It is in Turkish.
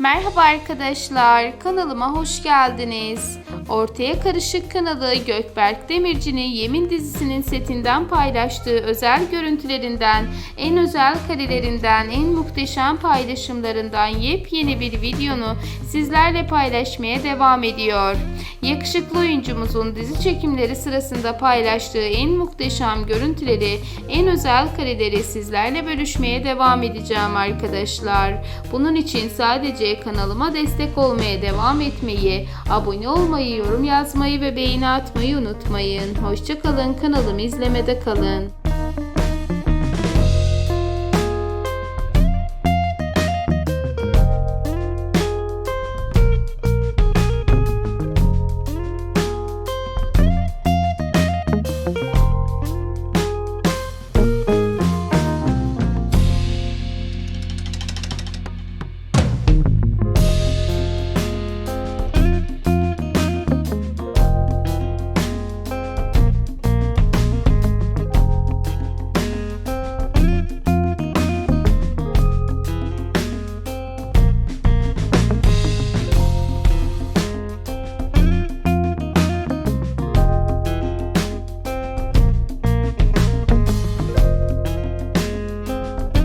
Merhaba arkadaşlar, kanalıma hoş geldiniz. Ortaya Karışık kanalı Gökberk Demirci'nin Yemin dizisinin setinden paylaştığı özel görüntülerinden, en özel karelerinden, en muhteşem paylaşımlarından yepyeni bir videonu sizlerle paylaşmaya devam ediyor. Yakışıklı oyuncumuzun dizi çekimleri sırasında paylaştığı en muhteşem görüntüleri, en özel kareleri sizlerle bölüşmeye devam edeceğim arkadaşlar. Bunun için sadece kanalıma destek olmaya devam etmeyi, abone olmayı, yorum yazmayı ve beğeni atmayı unutmayın. Hoşçakalın, kanalımı izlemede kalın.